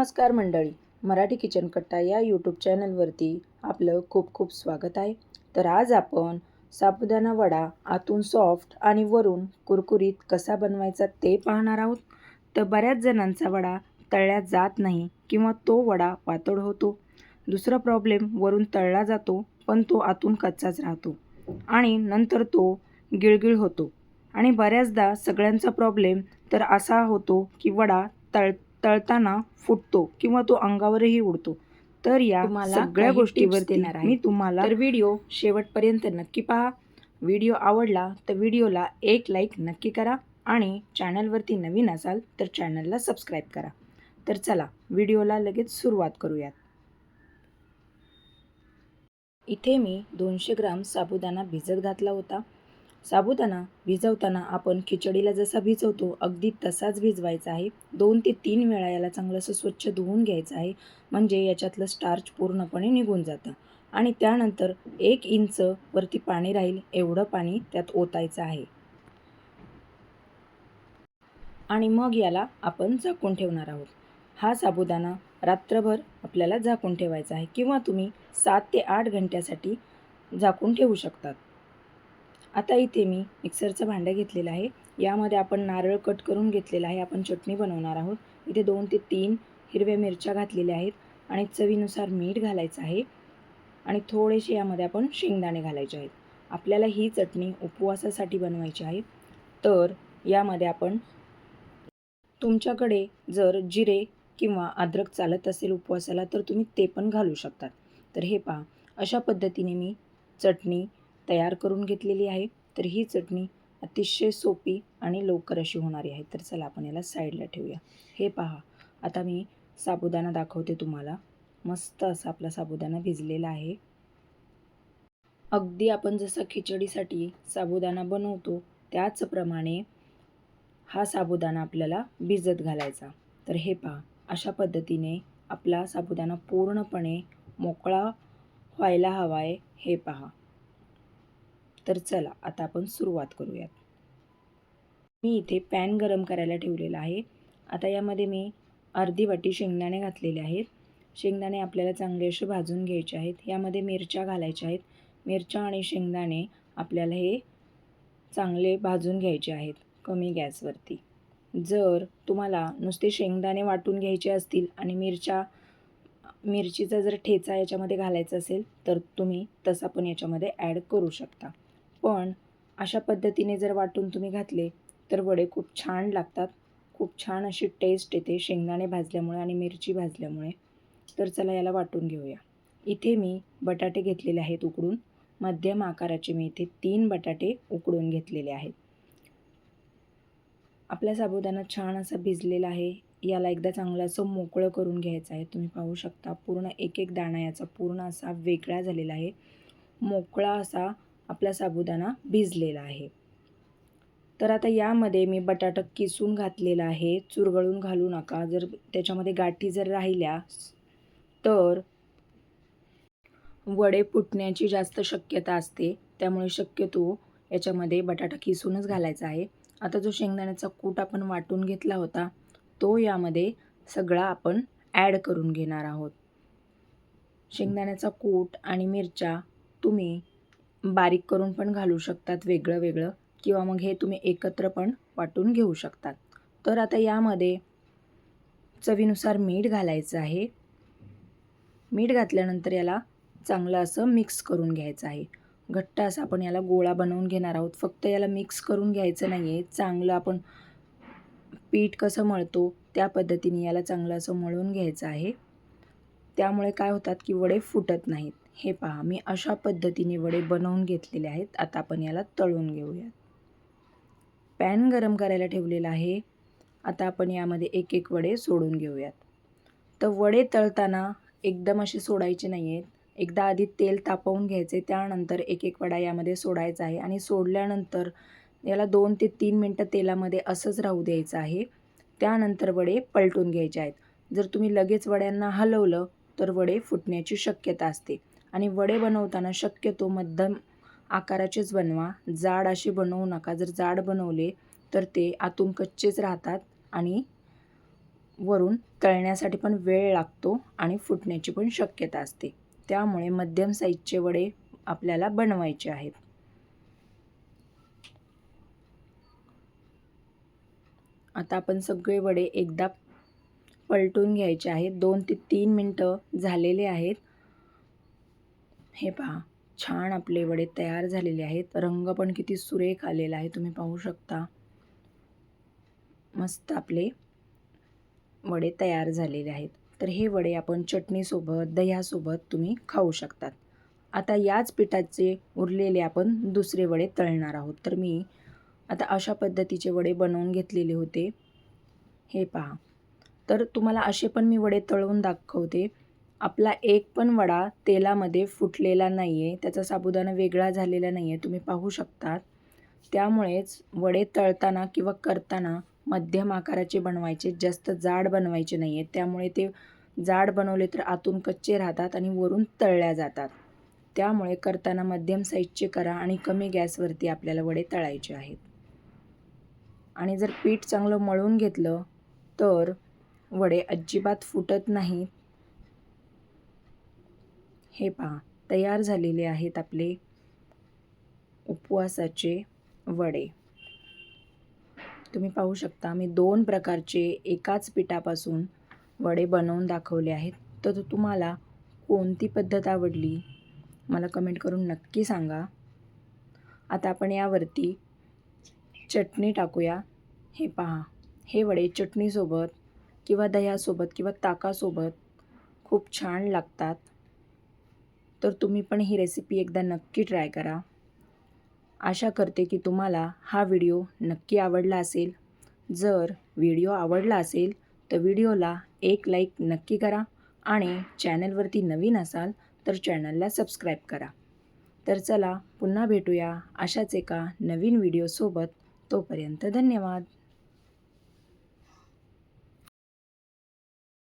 नमस्कार मंडळी मराठी किचन कट्टा या यूट्यूब चॅनलवरती आपलं खूप खूप स्वागत आहे. तर आज आपण साबुदाणा वडा आतून सॉफ्ट आणि वरून कुरकुरीत कसा बनवायचा ते पाहणार आहोत. तर बऱ्याच जणांचा वडा तळल्या जात नाही किंवा तो वडा पातळ होतो. दुसरा प्रॉब्लेम वरून तळला जातो पण तो आतून कच्चाच राहतो आणि नंतर तो गिळगिळ होतो. आणि बऱ्याचदा सगळ्यांचा प्रॉब्लेम तर असा होतो की वडा तळ तळताना फुटतो किंवा तो अंगावरही उडतो. तर या सगळ्या tips देणार आहे. मी तुम्हाला तर व्हिडिओ शेवटपर्यंत नक्की पहा. व्हिडिओ आवडला तर व्हिडिओला एक लाईक नक्की करा आणि चॅनलवरती नवीन असाल तर चॅनलला सबस्क्राईब करा. तर चला व्हिडिओला लगेच सुरुवात करूयात. इथे मी दोनशे ग्राम साबुदाणा भिजत घातला होता. साबुदाणा भिजवताना आपण खिचडीला जसा भिजवतो अगदी तसाच भिजवायचा आहे. दोन ते तीन वेळा याला चांगलं असं स्वच्छ धुवून घ्यायचं आहे म्हणजे याच्यातलं स्टार्च पूर्णपणे निघून जातं. आणि त्यानंतर एक इंच वरती पाणी राहील एवढं पाणी त्यात ओतायचं आहे. आणि मग याला आपण झाकून ठेवणार आहोत. हा साबुदाणा रात्रभर आपल्याला झाकून ठेवायचा आहे किंवा तुम्ही सात ते आठ घंट्यासाठी झाकून ठेवू शकतात. आता इथे मी मिक्सरचं भांडं घेतलेलं आहे. यामध्ये आपण नारळ कट करून घेतलेला आहे. आपण चटणी बनवणार आहोत. इथे दोन ते तीन हिरव्या मिरच्या घातलेल्या आहेत आणि चवीनुसार मीठ घालायचं आहे. आणि थोडेसे यामध्ये आपण शेंगदाणे घालायचे आहेत. आपल्याला ही चटणी उपवासासाठी बनवायची आहे. तर यामध्ये आपण तुमच्याकडे जर जिरे किंवा अद्रक चालत असेल उपवासाला तर तुम्ही ते पण घालू शकतात तर हे पहा. अशा पद्धतीने मी चटणी तयार करून घेतलेली आहे तर ही चटणी अतिशय सोपी आणि लवकर अशी होणारी आहे. तर चला आपण याला साईडला ठेवूया. हे पहा आता मी साबुदाणा दाखवते तुम्हाला. मस्त असा आपला साबुदाणा भिजलेला आहे. अगदी आपण जसं खिचडीसाठी साबुदाणा बनवतो त्याचप्रमाणे हा साबुदाणा आपल्याला भिजत घालायचा. तर हे पहा अशा पद्धतीने आपला साबुदाणा पूर्णपणे मोकळा व्हायला हवा आहे. हे पहा तर चला आता आपण सुरुवात करूयात. मी इथे पॅन गरम करायला ठेवलेला आहे. आता यामध्ये मी अर्धी वाटी शेंगदाणे घातलेले आहेत. शेंगदाणे आपल्याला चांगले असे भाजून घ्यायचे आहेत. यामध्ये मिरच्या घालायच्या आहेत. मिरच्या आणि शेंगदाणे आपल्याला हे चांगले भाजून घ्यायचे आहेत कमी गॅसवरती. जर तुम्हाला नुसते शेंगदाणे वाटून घ्यायचे असतील आणि मिरच्या मिरचीचा जर ठेचा याच्यामध्ये घालायचा असेल तर तुम्ही तसा पण याच्यामध्ये ॲड करू शकता. पण अशा पद्धतीने जर वाटून तुम्ही घातले तर वडे खूप छान लागतात. खूप छान अशी टेस्ट येते शेंगदाणे भाजल्यामुळे आणि मिरची भाजल्यामुळे. तर चला याला वाटून घेऊया. इथे मी बटाटे घेतलेले आहेत उकडून. मध्यम आकाराचे मी इथे तीन बटाटे उकडून घेतलेले आहेत. आपला साबुदाणा छान असा भिजलेला आहे. याला एकदा चांगलं असं मोकळं करून घ्यायचं आहे. तुम्ही पाहू शकता पूर्ण एक एक दाणा याचा पूर्ण असा वेगळा झालेला आहे. मोकळा असा आपला साबुदाणा भिजलेला आहे. तर आता यामध्ये मी बटाटा किसून घातलेला आहे. चुरगळून घालू नका. जर त्याच्यामध्ये गाठी जर राहिल्या तर वडे फुटण्याची जास्त शक्यता असते. त्यामुळे शक्यतो याच्यामध्ये बटाटा किसूनच घालायचा आहे. आता जो शेंगदाण्याचा कूट आपण वाटून घेतला होता तो यामध्ये सगळा आपण ॲड करून घेणार आहोत. शेंगदाण्याचा कूट आणि मिरच्या तुम्ही बारीक करून पण घालू शकतात वेगळं वेगळं किंवा मग हे तुम्ही एकत्र पण वाटून घेऊ शकतात. तर आता यामध्ये चवीनुसार मीठ घालायचं आहे. मीठ घातल्यानंतर याला चांगलं असं मिक्स करून घ्यायचं आहे. घट्ट असं आपण याला गोळा बनवून घेणार आहोत. फक्त याला मिक्स करून घ्यायचं नाही आहे चांगलं आपण पीठ कसं मळतो त्या पद्धतीने याला चांगलं असं मळून घ्यायचं आहे. त्यामुळे काय होतात की वडे फुटत नाहीत. हे पहा मी अशा पद्धतीने वडे बनवून घेतलेले आहेत. आता आपण याला तळून घेऊयात. पॅन गरम करायला ठेवलेला आहे. आता आपण यामध्ये एक एक वडे सोडून घेऊयात. तर वडे तळताना एकदम असे सोडायचे नाही आहेत एकदा आधी तेल तापवून घ्यायचे त्यानंतर एक एक वडा यामध्ये सोडायचा आहे आणि सोडल्यानंतर याला दोन ते तीन मिनटं तेलामध्ये असंच राहू द्यायचं आहे. त्यानंतर वडे पलटून घ्यायचे आहेत. जर तुम्ही लगेच वड्यांना हलवलं तर वडे फुटण्याची शक्यता असते. आणि वडे बनवताना शक्यतो मध्यम आकाराचेच बनवा. जाड असे बनवू नका. जर जाड बनवले तर ते आतून कच्चेच राहतात आणि वरून तळण्यासाठी पण वेळ लागतो आणि फुटण्याची पण शक्यता असते. त्यामुळे मध्यम साईजचे वडे आपल्याला बनवायचे आहेत. आता आपण सगळे वडे एकदा पलटून घ्यायचे आहेत. दोन ते तीन मिनटं झालेले आहेत. हे पहा छान आपले वडे तयार झालेले आहेत. रंग पण किती सुरेख आलेला आहे तुम्ही पाहू शकता. मस्त आपले वडे तयार झालेले आहेत. तर हे वडे आपण चटणीसोबत दह्यासोबत तुम्ही खाऊ शकतात. आता याच पिठाचे उरलेले आपण दुसरे वडे तळणार आहोत. तर मी आता अशा पद्धतीचे वडे बनवून घेतलेले होते. हे पहा. तर तुम्हाला असे पण मी वडे तळून दाखवते. आपला एक पण वडा तेलामध्ये फुटलेला नाही आहे त्याचा साबुदाणा वेगळा झालेला नाही आहे तुम्ही पाहू शकतात. त्यामुळेच वडे तळताना किंवा करताना मध्यम आकाराचे बनवायचे जास्त जाड बनवायचे नाही आहेत त्यामुळे ते जाड बनवले तर आतून कच्चे राहतात आणि वरून तळल्या जातात. त्यामुळे करताना मध्यम साईजचे करा आणि कमी गॅसवरती आपल्याला वडे तळायचे आहेत. आणि जर पीठ चांगलं मळून घेतलं तर वडे अजिबात फुटत नाहीत. हे पहा तयार झालेले आहेत आपले उपवासाचे वडे. तुम्ही पाहू शकता मी दोन प्रकारचे एकाच पिठापासून वडे बनवून दाखवले आहेत. तर तुम्हाला कोणती पद्धत आवडली? मला कमेंट करून नक्की सांगा. आता आपण यावरती चटणी टाकूया. हे पहा हे वडे चटणीसोबत किंवा दह्यासोबत किंवा ताकासोबत खूप छान लागतात. तर तुम्ही पण ही रेसिपी एकदा नक्की ट्राय करा. आशा करते की तुम्हाला हा व्हिडिओ नक्की आवडला असेल. जर व्हिडिओ आवडला असेल तर व्हिडिओला एक लाईक नक्की करा आणि चॅनलवरती नवीन असाल तर चॅनलला सबस्क्राईब करा. तर चला पुन्हा भेटूया अशाच एका नवीन व्हिडिओसोबत तोपर्यंत धन्यवाद.